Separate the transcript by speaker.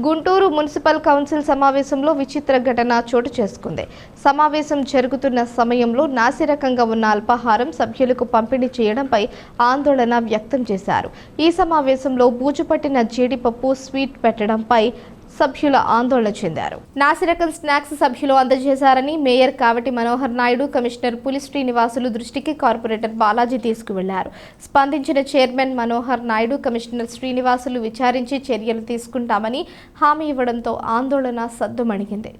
Speaker 1: Guntur municipal council సమావేశంలో విచిత్ర ఘటన చోటు చేసుకుంది. సమావేశం జరుగుతున్న సమయంలో నాసిరకంగా ఉన్న అల్పాహారం సభ్యులకు పంపిణీ చేయడంపై ఆందోళన వ్యక్తం చేశారు. ఈ సమావేశంలో బూజుపట్టిన జీడిపప్పు స్వీట్ పెట్టడంపై సభ్యుల ఆందోళన చెందారు. నాసిరకం స్నాక్స్ సభ్యులు అందజేశారని మేయర్ కావటి మనోహర్ నాయుడు కమిషనర్ పులి శ్రీనివాసులు దృష్టికి కార్పొరేటర్ బాలాజీ తీసుకువెళ్ళారు. స్పందించిన చైర్మన్ మనోహర్ నాయుడు కమిషనర్ శ్రీనివాసులు విచారించి చర్యలు తీసుకుంటామని హామీ ఇవ్వడంతో ఆందోళన సద్దుమణిగింది.